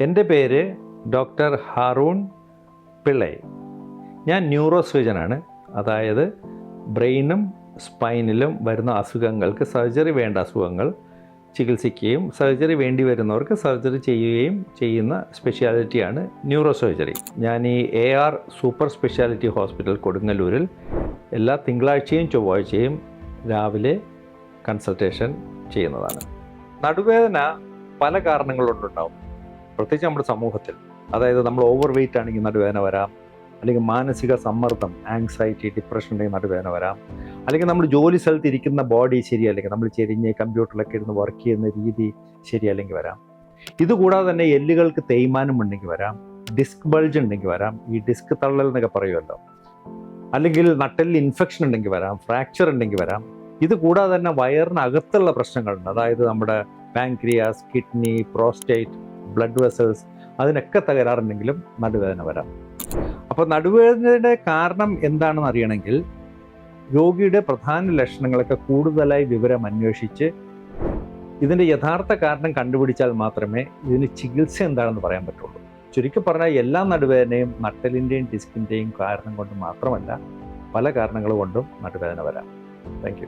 എന്റെ പേര് ഡോക്ടർ ഹാറൂൺ പിള്ളൈ. ഞാൻ ന്യൂറോ സർജനാണ് അതായത് ബ്രെയിനും സ്പൈനിലും വരുന്ന അസുഖങ്ങൾക്ക് സർജറി വേണ്ട അസുഖങ്ങൾ ചികിത്സിക്കുകയും സർജറി വേണ്ടി വരുന്നവർക്ക് സർജറി ചെയ്യുകയും ചെയ്യുന്ന സ്പെഷ്യാലിറ്റിയാണ് ന്യൂറോ സർജറി ഞാൻ ഈ A R super speciality hospital കൊടുങ്ങല്ലൂരിൽ എല്ലാ തിങ്കളാഴ്ചയും ചൊവ്വാഴ്ചയും രാവിലെ കൺസൾട്ടേഷൻ ചെയ്യുന്നതാണ്. നടുവേദന പല കാരണങ്ങൾ കൊണ്ടുണ്ടാവും പ്രത്യേകിച്ച് നമ്മുടെ സമൂഹത്തിൽ. അതായത് നമ്മൾ ഓവർ വെയിറ്റ് ആണെങ്കിൽ നടുവേദന വരാം. അല്ലെങ്കിൽ മാനസിക സമ്മർദ്ദം ആങ്സൈറ്റി ഡിപ്രഷൻ ഉണ്ടെങ്കിൽ നടുവേദന വരാം. അല്ലെങ്കിൽ നമ്മൾ ജോലി സ്ഥലത്ത് ഇരിക്കുന്ന ബോഡി ശരിയല്ലെങ്കിൽ നമ്മൾ ചെരിഞ്ഞ് കമ്പ്യൂട്ടറിലൊക്കെ ഇരുന്ന് വർക്ക് ചെയ്യുന്ന രീതി ശരിയല്ലെങ്കിൽ വരാം. ഇതുകൂടാതെ തന്നെ എല്ലുകൾക്ക് തേയ്മാനം ഉണ്ടെങ്കിൽ വരാം. ഡിസ്ക് ബൾജ് ഉണ്ടെങ്കിൽ വരാം. ഈ ഡിസ്ക് തള്ളൽ എന്നൊക്കെ പറയുമല്ലോ. അല്ലെങ്കിൽ നട്ടലിൽ ഇൻഫെക്ഷൻ ഉണ്ടെങ്കിൽ വരാം. ഫ്രാക്ചർ ഉണ്ടെങ്കിൽ വരാം. ഇത് കൂടാതെ തന്നെ വയറിനകത്തുള്ള പ്രശ്നങ്ങളുണ്ട്. അതായത് നമ്മുടെ pancreas kidney prostate blood vessels അതിനൊക്കെ തകരാറുണ്ടെങ്കിലും നടുവേദന വരാം. അപ്പോൾ നടുവേദനയുടെ കാരണം എന്താണെന്ന് അറിയണമെങ്കിൽ രോഗിയുടെ പ്രധാന ലക്ഷണങ്ങളൊക്കെ കൂടുതലായി വിവരം അന്വേഷിച്ച് ഇതിന്റെ യഥാർത്ഥ കാരണം കണ്ടുപിടിച്ചാൽ മാത്രമേ ഇതിന് ചികിത്സ എന്താണെന്ന് പറയാൻ പറ്റുള്ളൂ. ചുരുക്കി പറഞ്ഞാൽ എല്ലാ നടുവേദനയും നട്ടലിന്റെയും ഡിസ്കിന്റെയും കാരണം കൊണ്ട് മാത്രമല്ല പല കാരണങ്ങൾ കൊണ്ടും നടുവേദന വരാം. താങ്ക്